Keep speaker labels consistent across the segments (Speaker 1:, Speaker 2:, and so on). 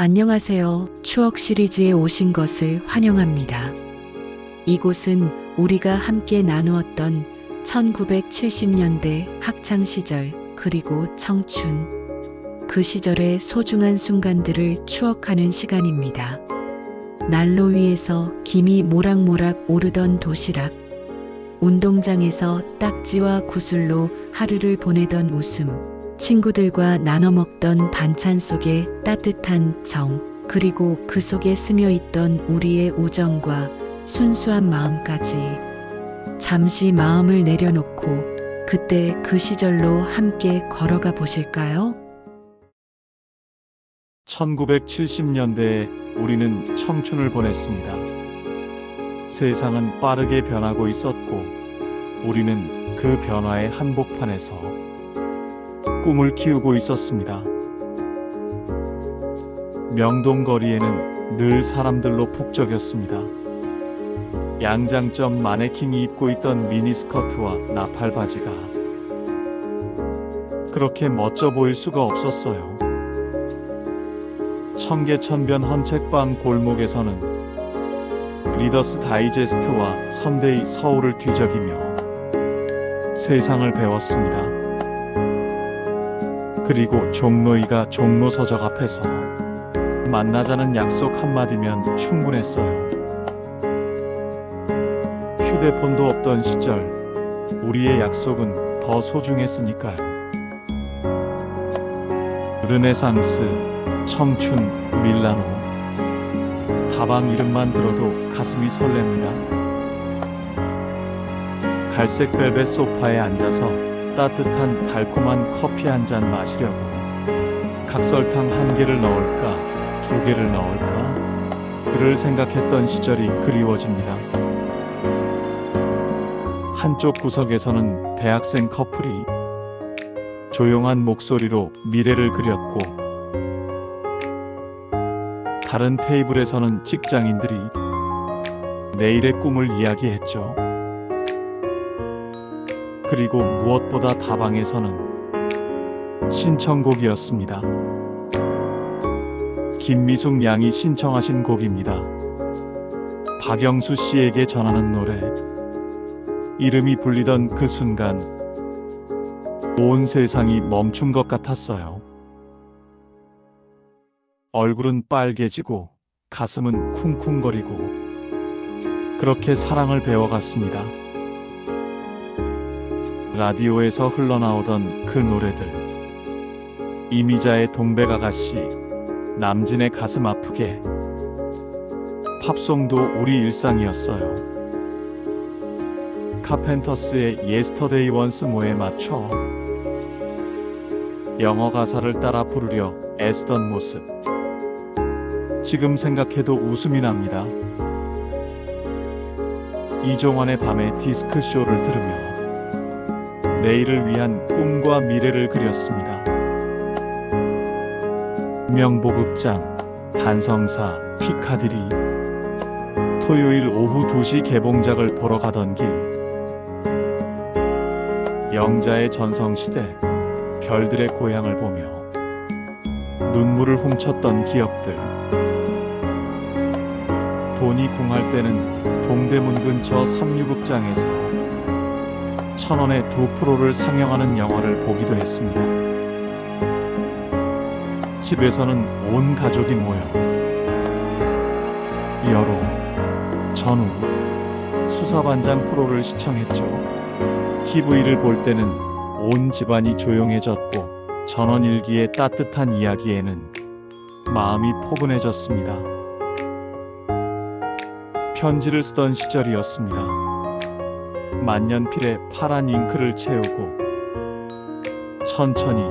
Speaker 1: 안녕하세요. 추억 시리즈에 오신 것을 환영합니다. 이곳은 우리가 함께 나누었던 1970년대 학창 시절 그리고 청춘 그 시절의 소중한 순간들을 추억하는 시간입니다. 난로 위에서 김이 모락모락 오르던 도시락 운동장에서 딱지와 구슬로 하루를 보내던 웃음 친구들과 나눠 먹던 반찬 속에 따뜻한 정, 그리고 그 속에 스며 있던 우리의 우정과 순수한 마음까지. 잠시 마음을 내려놓고 그때 그 시절로 함께 걸어가 보실까요?
Speaker 2: 1970년대에 우리는 청춘을 보냈습니다. 세상은 빠르게 변하고 있었고, 우리는 그 변화의 한복판에서 꿈을 키우고 있었습니다. 명동 거리에는 늘 사람들로 북적였습니다. 양장점 마네킹이 입고 있던 미니스커트와 나팔 바지가 그렇게 멋져 보일 수가 없었어요. 청계천변 헌책방 골목에서는 리더스 다이제스트와 선데이 서울을 뒤적이며 세상을 배웠습니다. 그리고 종로이가 종로 서적 앞에서 만나자는 약속 한마디면 충분했어요. 휴대폰도 없던 시절, 우리의 약속은 더 소중했으니까요. 르네상스, 청춘, 밀라노. 다방 이름만 들어도 가슴이 설렙니다. 갈색 벨벳 소파에 앉아서 따뜻한 달콤한 커피 한 잔 마시려고 각설탕 한 개를 넣을까 두 개를 넣을까 그를 생각했던 시절이 그리워집니다. 한쪽 구석에서는 대학생 커플이 조용한 목소리로 미래를 그렸고 다른 테이블에서는 직장인들이 내일의 꿈을 이야기했죠. 그리고 무엇보다 다방에서는 신청곡이었습니다. 김미숙 양이 신청하신 곡입니다. 박영수 씨에게 전하는 노래. 이름이 불리던 그 순간, 온 세상이 멈춘 것 같았어요. 얼굴은 빨개지고, 가슴은 쿵쿵거리고, 그렇게 사랑을 배워갔습니다. 라디오에서 흘러나오던 그 노래들. 이미자의 동백 아가씨, 남진의 가슴 아프게. 팝송도 우리 일상이었어요. 카펜터스의 예스터데이 원스 모에 맞춰 영어 가사를 따라 부르려 애쓰던 모습. 지금 생각해도 웃음이 납니다. 이종환의 밤에 디스크 쇼를 들으며 내일을 위한 꿈과 미래를 그렸습니다. 명보극장, 단성사, 피카디리. 토요일 오후 2시 개봉작을 보러 가던 길. 영자의 전성시대 별들의 고향을 보며 눈물을 훔쳤던 기억들. 돈이 궁할 때는 동대문 근처 삼류극장에서 천 원에 두 프로를 상영하는 영화를 보기도 했습니다. 집에서는 온 가족이 모여 여로, 전우, 수사반장 프로를 시청했죠. TV를 볼 때는 온 집안이 조용해졌고 전원일기의 따뜻한 이야기에는 마음이 포근해졌습니다. 편지를 쓰던 시절이었습니다. 만년필에 파란 잉크를 채우고 천천히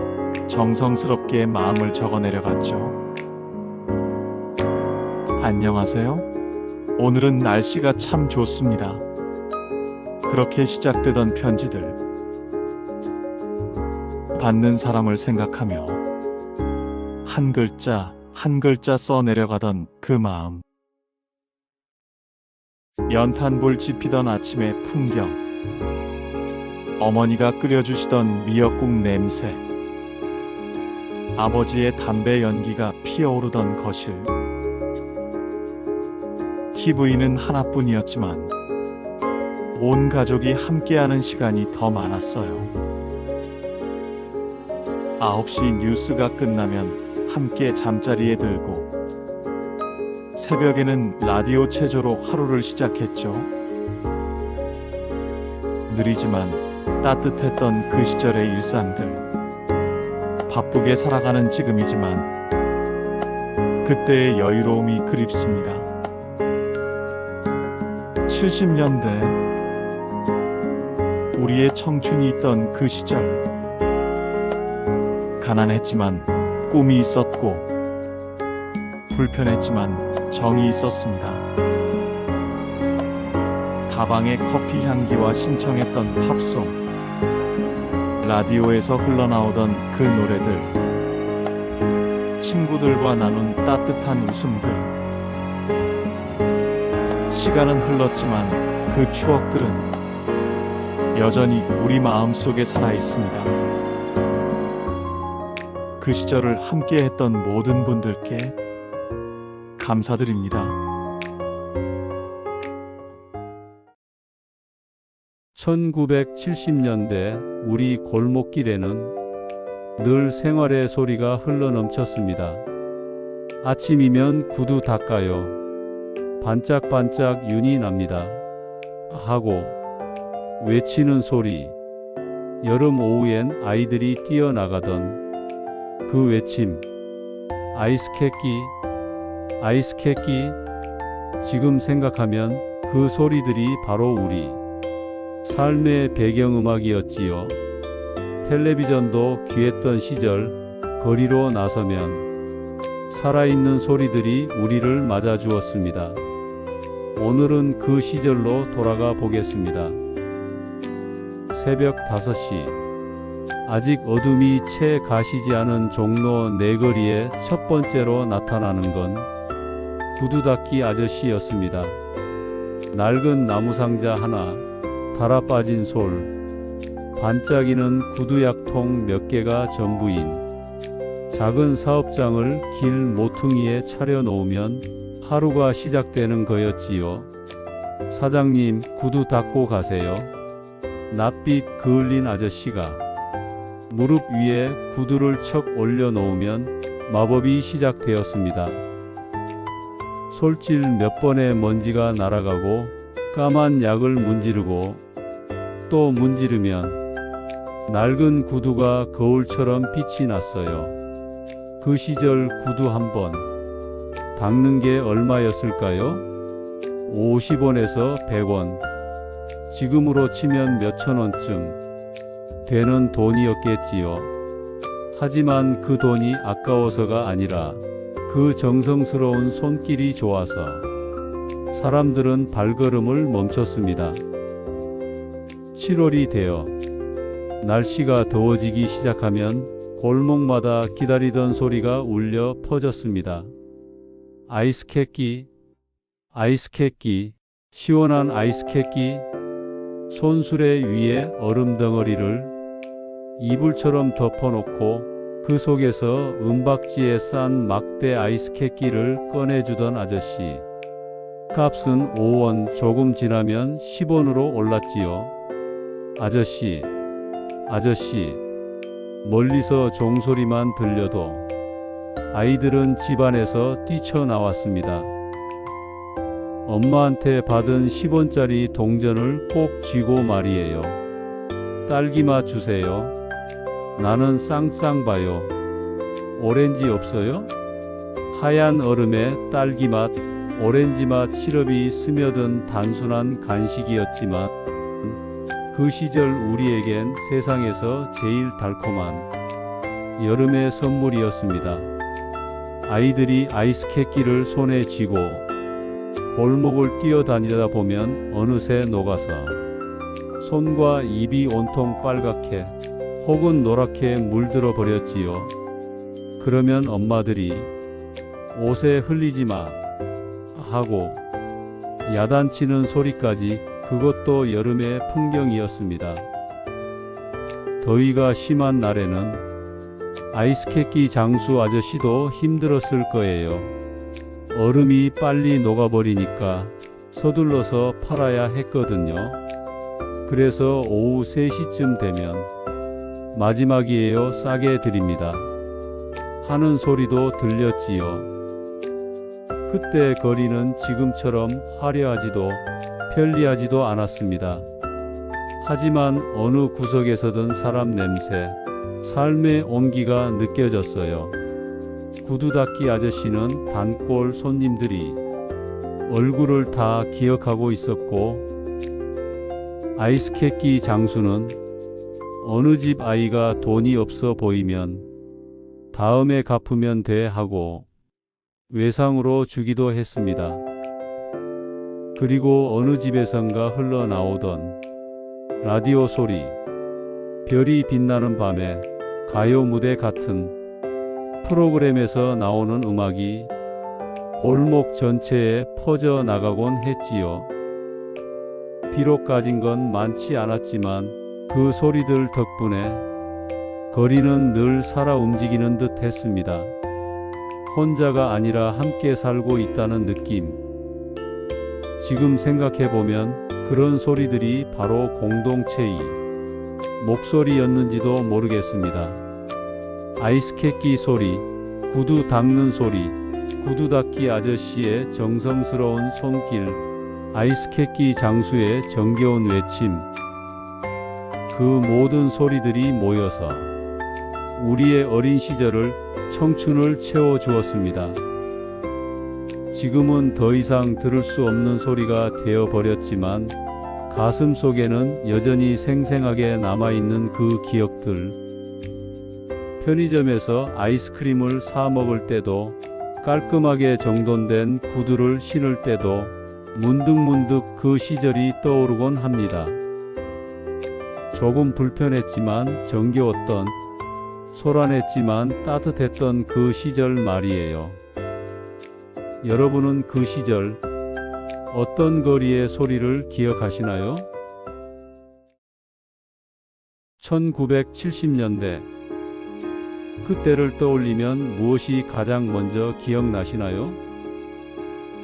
Speaker 2: 정성스럽게 마음을 적어 내려 갔죠. 안녕하세요. 오늘은 날씨가 참 좋습니다. 그렇게 시작되던 편지들. 받는 사람을 생각하며 한 글자 한 글자 써 내려가던 그 마음. 연탄불 지피던 아침의 풍경. 어머니가 끓여주시던 미역국 냄새. 아버지의 담배 연기가 피어오르던 거실. TV는 하나뿐이었지만 온 가족이 함께하는 시간이 더 많았어요. 9시 뉴스가 끝나면 함께 잠자리에 들고 새벽에는 라디오 체조로 하루를 시작했죠. 느리지만 따뜻했던 그 시절의 일상들. 바쁘게 살아가는 지금이지만 그때의 여유로움이 그립습니다. 70년대 우리의 청춘이 있던 그 시절 가난했지만 꿈이 있었고 불편했지만 정이 있었습니다. 다방의 커피 향기와 신청했던 팝송 라디오에서 흘러나오던 그 노래들 친구들과 나눈 따뜻한 웃음들 시간은 흘렀지만 그 추억들은 여전히 우리 마음 속에 살아 있습니다. 그 시절을 함께 했던 모든 분들께 감사드립니다.
Speaker 3: 1970년대 우리 골목길에는 늘 생활의 소리가 흘러넘쳤습니다. 아침이면 구두 닦아요. 반짝반짝 윤이 납니다. 하고 외치는 소리. 여름 오후엔 아이들이 뛰어나가던 그 외침. 아이스케끼, 아이스케끼. 지금 생각하면 그 소리들이 바로 우리 삶의 배경음악이었지요. 텔레비전도 귀했던 시절 거리로 나서면 살아있는 소리들이 우리를 맞아주었습니다. 오늘은 그 시절로 돌아가 보겠습니다. 새벽 5시 아직 어둠이 채 가시지 않은 종로 내거리에 첫 번째로 나타나는 건 구두 닦기 아저씨였습니다. 낡은 나무 상자 하나, 달아 빠진 솔, 반짝이는 구두 약통 몇 개가 전부인 작은 사업장을 길 모퉁이에 차려놓으면 하루가 시작되는 거였지요. 사장님, 구두 닦고 가세요. 낯빛 그을린 아저씨가 무릎 위에 구두를 척 올려놓으면 마법이 시작되었습니다. 솔질 몇 번의 먼지가 날아가고 까만 약을 문지르고 또 문지르면 낡은 구두가 거울처럼 빛이 났어요. 그 시절 구두 한 번 닦는 게 얼마였을까요? 50원에서 100원. 지금으로 치면 몇천 원쯤 되는 돈이었겠지요. 하지만 그 돈이 아까워서가 아니라 그 정성스러운 손길이 좋아서 사람들은 발걸음을 멈췄습니다. 7월이 되어 날씨가 더워지기 시작하면 골목마다 기다리던 소리가 울려 퍼졌습니다. 아이스케끼, 아이스케끼, 시원한 아이스케끼, 손수레 위에 얼음 덩어리를 이불처럼 덮어놓고 그 속에서 은박지에 싼 막대 아이스케끼를 꺼내주던 아저씨. 값은 5원 조금 지나면 10원으로 올랐지요. 아저씨, 아저씨, 멀리서 종소리만 들려도 아이들은 집안에서 뛰쳐나왔습니다. 엄마한테 받은 10원짜리 동전을 꼭 쥐고 말이에요. 딸기맛 주세요. 나는 쌍쌍 봐요. 오렌지 없어요? 하얀 얼음에 딸기 맛, 오렌지 맛 시럽이 스며든 단순한 간식이었지만 그 시절 우리에겐 세상에서 제일 달콤한 여름의 선물이었습니다. 아이들이 아이스케끼를 손에 쥐고 골목을 뛰어다니다 보면 어느새 녹아서 손과 입이 온통 빨갛게 혹은 노랗게 물들어 버렸지요. 그러면 엄마들이 옷에 흘리지 마 하고 야단치는 소리까지 그것도 여름의 풍경이었습니다. 더위가 심한 날에는 아이스케키 장수 아저씨도 힘들었을 거예요. 얼음이 빨리 녹아버리니까 서둘러서 팔아야 했거든요. 그래서 오후 3시쯤 되면 마지막이에요. 싸게 드립니다. 하는 소리도 들렸지요. 그때 거리는 지금처럼 화려하지도 편리하지도 않았습니다. 하지만 어느 구석에서든 사람 냄새, 삶의 온기가 느껴졌어요. 구두 닦기 아저씨는 단골 손님들이 얼굴을 다 기억하고 있었고, 아이스케키 장수는 어느 집 아이가 돈이 없어 보이면 다음에 갚으면 돼 하고 외상으로 주기도 했습니다. 그리고 어느 집에선가 흘러나오던 라디오 소리, 별이 빛나는 밤에 가요 무대 같은 프로그램에서 나오는 음악이 골목 전체에 퍼져 나가곤 했지요. 비록 가진 건 많지 않았지만 그 소리들 덕분에 거리는 늘 살아 움직이는 듯 했습니다. 혼자가 아니라 함께 살고 있다는 느낌. 지금 생각해보면 그런 소리들이 바로 공동체의 목소리였는지도 모르겠습니다. 아이스케키 소리, 구두 닦는 소리, 구두 닦기 아저씨의 정성스러운 손길, 아이스케키 장수의 정겨운 외침. 그 모든 소리들이 모여서 우리의 어린 시절을 청춘을 채워 주었습니다. 지금은 더 이상 들을 수 없는 소리가 되어 버렸지만 가슴 속에는 여전히 생생하게 남아 있는 그 기억들. 편의점에서 아이스크림을 사 먹을 때도 깔끔하게 정돈된 구두를 신을 때도 문득문득 그 시절이 떠오르곤 합니다. 조금 불편했지만 정겨웠던 소란했지만 따뜻했던 그 시절 말이에요. 여러분은 그 시절 어떤 거리의 소리를 기억하시나요? 1970년대 그때를 떠올리면 무엇이 가장 먼저 기억나시나요?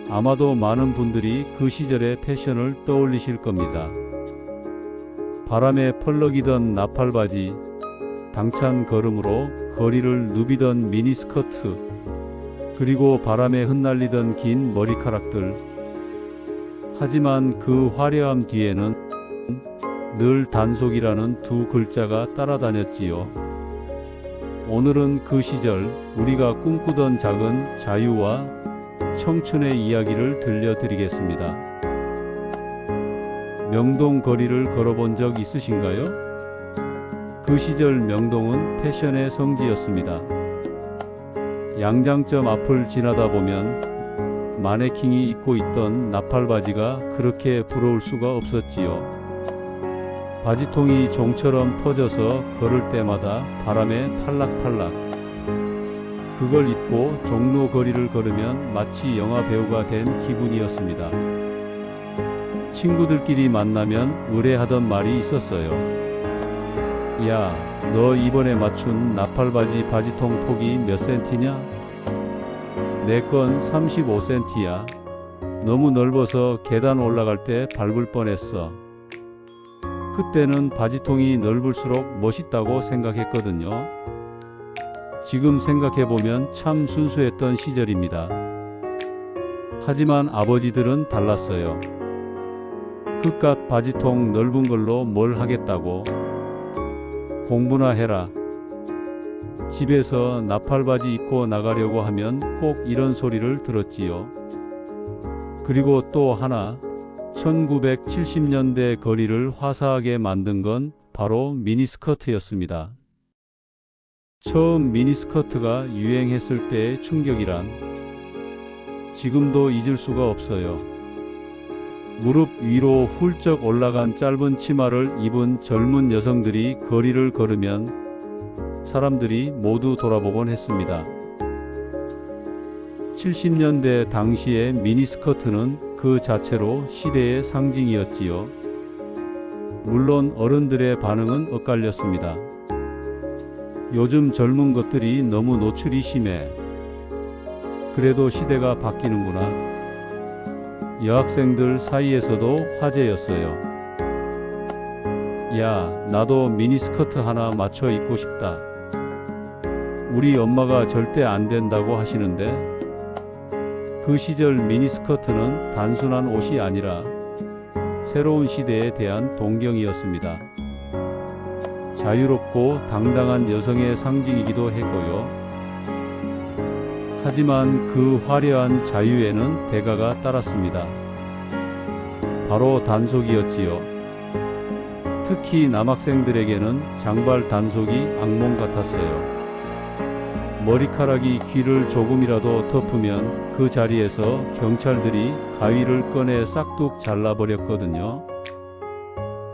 Speaker 3: 아마도 많은 분들이 그 시절의 패션을 떠올리실 겁니다. 바람에 펄럭이던 나팔바지, 당찬 걸음으로 거리를 누비던 미니스커트, 그리고 바람에 흩날리던 긴 머리카락들. 하지만 그 화려함 뒤에는 늘 단속이라는 두 글자가 따라다녔지요. 오늘은 그 시절 우리가 꿈꾸던 작은 자유와 청춘의 이야기를 들려드리겠습니다. 명동 거리를 걸어본 적 있으신가요? 그 시절 명동은 패션의 성지였습니다. 양장점 앞을 지나다 보면 마네킹이 입고 있던 나팔바지가 그렇게 부러울 수가 없었지요. 바지통이 종처럼 퍼져서 걸을 때마다 바람에 팔락팔락. 그걸 입고 종로 거리를 걸으면 마치 영화 배우가 된 기분이었습니다. 친구들끼리 만나면 의뢰하던 말이 있었어요. 야, 너 이번에 맞춘 나팔바지 바지통 폭이 몇 센티냐? 내 건 35cm야. 너무 넓어서 계단 올라갈 때 밟을 뻔했어. 그때는 바지통이 넓을수록 멋있다고 생각했거든요. 지금 생각해보면 참 순수했던 시절입니다. 하지만 아버지들은 달랐어요. 그깟 바지통 넓은 걸로 뭘 하겠다고. 공부나 해라. 집에서 나팔바지 입고 나가려고 하면 꼭 이런 소리를 들었지요. 그리고 또 하나, 1970년대 거리를 화사하게 만든 건 바로 미니스커트였습니다. 처음 미니스커트가 유행했을 때의 충격이란 지금도 잊을 수가 없어요. 무릎 위로 훌쩍 올라간 짧은 치마를 입은 젊은 여성들이 거리를 걸으면 사람들이 모두 돌아보곤 했습니다. 70년대 당시의 미니스커트는 그 자체로 시대의 상징이었지요. 물론 어른들의 반응은 엇갈렸습니다. 요즘 젊은 것들이 너무 노출이 심해. 그래도 시대가 바뀌는구나. 여학생들 사이에서도 화제였어요. 야, 나도 미니스커트 하나 맞춰 입고 싶다. 우리 엄마가 절대 안 된다고 하시는데, 그 시절 미니스커트는 단순한 옷이 아니라 새로운 시대에 대한 동경이었습니다. 자유롭고 당당한 여성의 상징이기도 했고요. 하지만 그 화려한 자유에는 대가가 따랐습니다. 바로 단속이었지요. 특히 남학생들에게는 장발 단속이 악몽 같았어요. 머리카락이 귀를 조금이라도 덮으면 그 자리에서 경찰들이 가위를 꺼내 싹둑 잘라버렸거든요.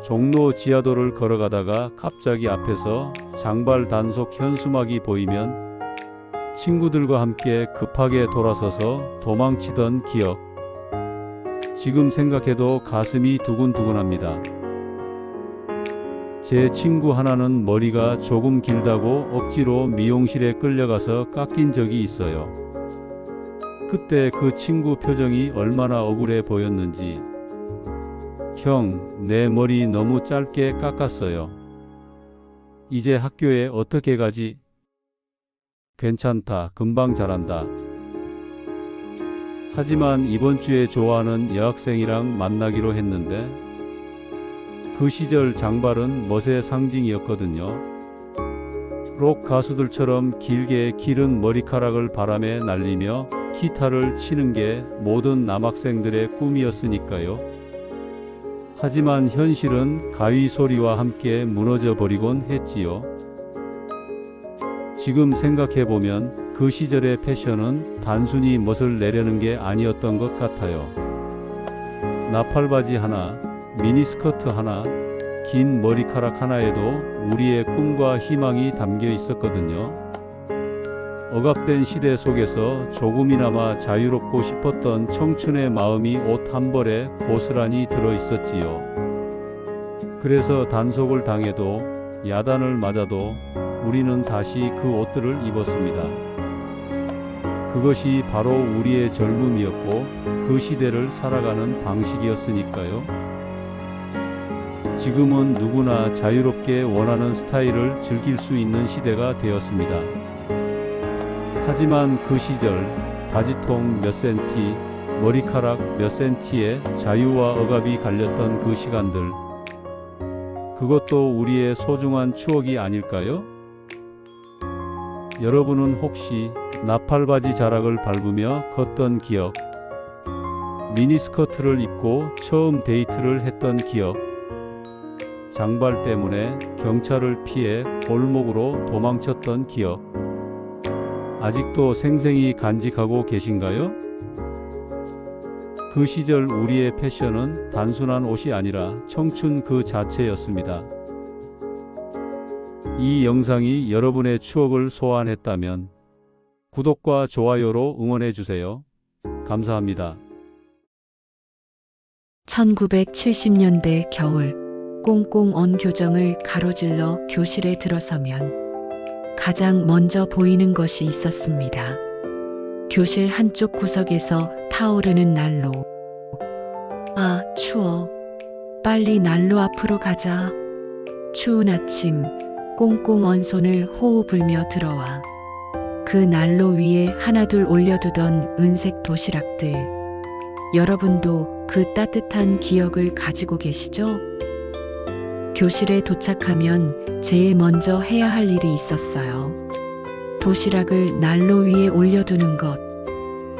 Speaker 3: 종로 지하도를 걸어가다가 갑자기 앞에서 장발 단속 현수막이 보이면 친구들과 함께 급하게 돌아서서 도망치던 기억. 지금 생각해도 가슴이 두근두근합니다. 제 친구 하나는 머리가 조금 길다고 억지로 미용실에 끌려가서 깎인 적이 있어요. 그때 그 친구 표정이 얼마나 억울해 보였는지. 형, 내 머리 너무 짧게 깎았어요. 이제 학교에 어떻게 가지? 괜찮다. 금방 자란다. 하지만 이번 주에 좋아하는 여학생이랑 만나기로 했는데 그 시절 장발은 멋의 상징이었거든요. 록 가수들처럼 길게 기른 머리카락을 바람에 날리며 기타를 치는 게 모든 남학생들의 꿈이었으니까요. 하지만 현실은 가위 소리와 함께 무너져 버리곤 했지요. 지금 생각해보면 그 시절의 패션은 단순히 멋을 내려는 게 아니었던 것 같아요. 나팔바지 하나, 미니스커트 하나, 긴 머리카락 하나에도 우리의 꿈과 희망이 담겨 있었거든요. 억압된 시대 속에서 조금이나마 자유롭고 싶었던 청춘의 마음이 옷 한 벌에 고스란히 들어 있었지요. 그래서 단속을 당해도 야단을 맞아도 우리는 다시 그 옷들을 입었습니다. 그것이 바로 우리의 젊음이었고 그 시대를 살아가는 방식이었으니까요. 지금은 누구나 자유롭게 원하는 스타일을 즐길 수 있는 시대가 되었습니다. 하지만 그 시절 바지통 몇 센티, 머리카락 몇 센티에 자유와 억압이 갈렸던 그 시간들. 그것도 우리의 소중한 추억이 아닐까요? 여러분은 혹시 나팔바지 자락을 밟으며 걷던 기억, 미니스커트를 입고 처음 데이트를 했던 기억, 장발 때문에 경찰을 피해 골목으로 도망쳤던 기억, 아직도 생생히 간직하고 계신가요? 그 시절 우리의 패션은 단순한 옷이 아니라 청춘 그 자체였습니다. 이 영상이 여러분의 추억을 소환했다면 구독과 좋아요로 응원해 주세요. 감사합니다.
Speaker 1: 1970년대 겨울 꽁꽁 언 교정을 가로질러 교실에 들어서면 가장 먼저 보이는 것이 있었습니다. 교실 한쪽 구석에서 타오르는 난로. 아, 추워. 빨리 난로 앞으로 가자. 추운 아침, 꽁꽁 언 손을 호호 불며 들어와. 그 난로 위에 하나둘 올려두던 은색 도시락들. 여러분도 그 따뜻한 기억을 가지고 계시죠? 교실에 도착하면 제일 먼저 해야 할 일이 있었어요. 도시락을 난로 위에 올려두는 것.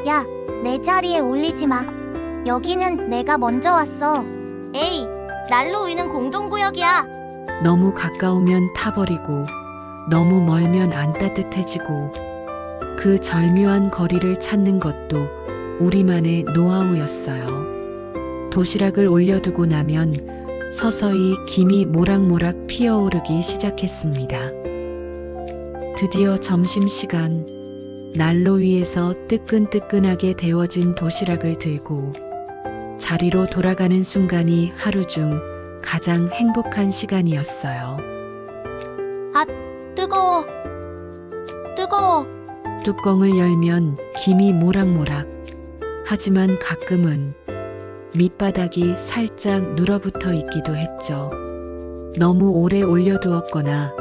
Speaker 4: 야, 내 자리에 올리지 마. 여기는 내가 먼저 왔어. 에이, 난로 위는 공동구역이야.
Speaker 1: 너무 가까우면 타버리고, 너무 멀면 안 따뜻해지고, 그 절묘한 거리를 찾는 것도 우리만의 노하우였어요. 도시락을 올려두고 나면 서서히 김이 모락모락 피어오르기 시작했습니다. 드디어 점심시간, 난로 위에서 뜨끈뜨끈하게 데워진 도시락을 들고 자리로 돌아가는 순간이 하루 중 가장 행복한 시간이었어요.
Speaker 4: 뜨거워. 뜨거워.
Speaker 1: 뚜껑을 열면 김이 모락모락. 하지만 가끔은 밑바닥이 살짝 눌어붙어 있기도 했죠. 너무 오래 올려두었거나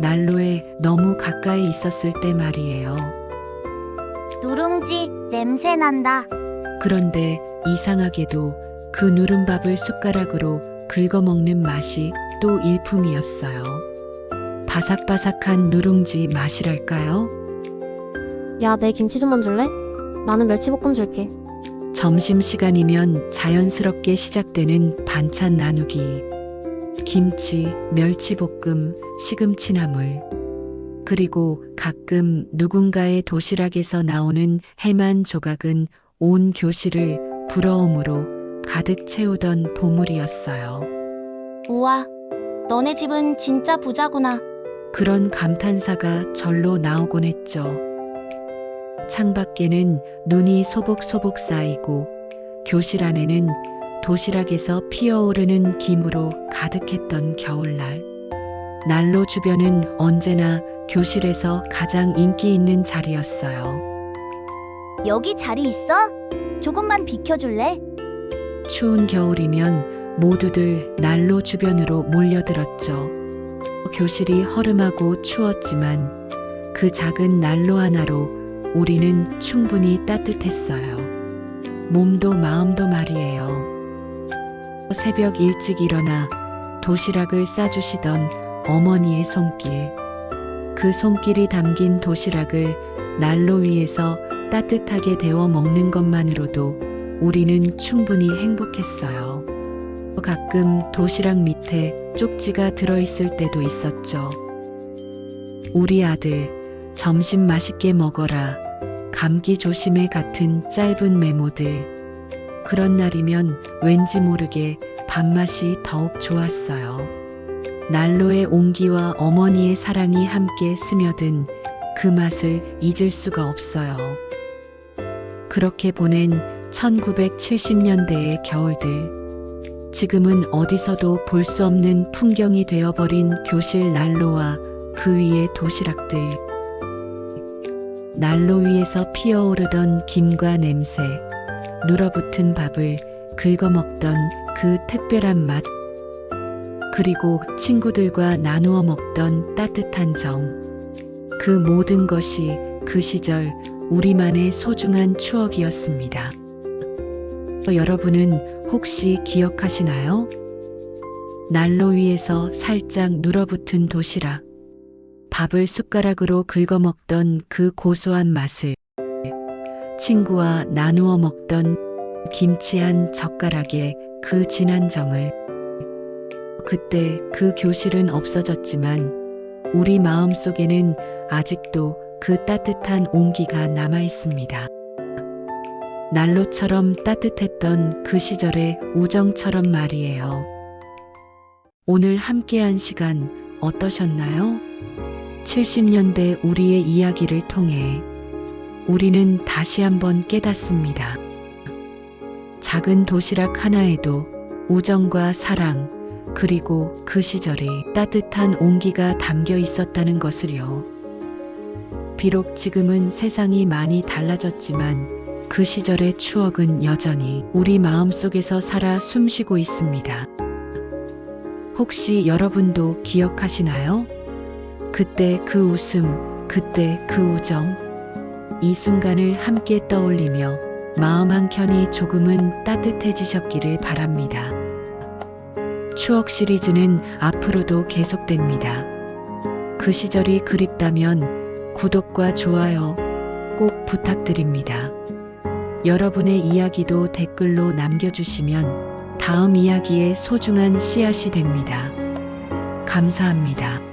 Speaker 1: 난로에 너무 가까이 있었을 때 말이에요.
Speaker 4: 누룽지 냄새 난다.
Speaker 1: 그런데 이상하게도 그 누른밥을 숟가락으로 긁어먹는 맛이 또 일품이었어요. 바삭바삭한 누룽지 맛이랄까요?
Speaker 5: 야, 내 김치 좀 만 줄래? 나는 멸치볶음 줄게.
Speaker 1: 점심시간이면 자연스럽게 시작되는 반찬 나누기. 김치, 멸치볶음, 시금치나물. 그리고 가끔 누군가의 도시락에서 나오는 해만 조각은 온 교실을 부러움으로 가득 채우던 보물이었어요.
Speaker 4: 우와, 너네 집은 진짜 부자구나.
Speaker 1: 그런 감탄사가 절로 나오곤 했죠. 창밖에는 눈이 소복소복 쌓이고 교실 안에는 도시락에서 피어오르는 김으로 가득했던 겨울날. 난로 주변은 언제나 교실에서 가장 인기 있는 자리였어요.
Speaker 4: 여기 자리 있어? 조금만 비켜줄래?
Speaker 1: 추운 겨울이면 모두들 난로 주변으로 몰려들었죠. 교실이 허름하고 추웠지만 그 작은 난로 하나로 우리는 충분히 따뜻했어요. 몸도 마음도 말이에요. 새벽 일찍 일어나 도시락을 싸주시던 어머니의 손길. 그 손길이 담긴 도시락을 난로 위에서 따뜻하게 데워 먹는 것만으로도 우리는 충분히 행복했어요. 가끔 도시락 밑에 쪽지가 들어있을 때도 있었죠. 우리 아들, 점심 맛있게 먹어라. 감기 조심해 같은 짧은 메모들. 그런 날이면 왠지 모르게 밥맛이 더욱 좋았어요. 난로의 온기와 어머니의 사랑이 함께 스며든 그 맛을 잊을 수가 없어요. 그렇게 보낸 1970년대의 겨울들. 지금은 어디서도 볼 수 없는 풍경이 되어버린 교실 난로와 그 위의 도시락들. 난로 위에서 피어오르던 김과 냄새, 눌어붙은 밥을 긁어먹던 그 특별한 맛, 그리고 친구들과 나누어 먹던 따뜻한 정. 그 모든 것이 그 시절 우리만의 소중한 추억이었습니다. 여러분은 혹시 기억하시나요? 난로 위에서 살짝 눌어붙은 도시락. 밥을 숟가락으로 긁어 먹던 그 고소한 맛을. 친구와 나누어 먹던 김치 한 젓가락의 그 진한 정을. 그때 그 교실은 없어졌지만 우리 마음 속에는 아직도 그 따뜻한 온기가 남아 있습니다. 난로처럼 따뜻했던 그 시절의 우정처럼 말이에요. 오늘 함께한 시간 어떠셨나요? 70년대 우리의 이야기를 통해 우리는 다시 한번 깨닫습니다. 작은 도시락 하나에도 우정과 사랑, 그리고 그 시절의 따뜻한 온기가 담겨 있었다는 것을요. 비록 지금은 세상이 많이 달라졌지만 그 시절의 추억은 여전히 우리 마음 속에서 살아 숨쉬고 있습니다. 혹시 여러분도 기억하시나요? 그때 그 웃음, 그때 그 우정. 이 순간을 함께 떠올리며 마음 한켠이 조금은 따뜻해지셨기를 바랍니다. 추억 시리즈는 앞으로도 계속됩니다. 그 시절이 그립다면 구독과 좋아요 꼭 부탁드립니다. 여러분의 이야기도 댓글로 남겨주시면 다음 이야기의 소중한 씨앗이 됩니다. 감사합니다.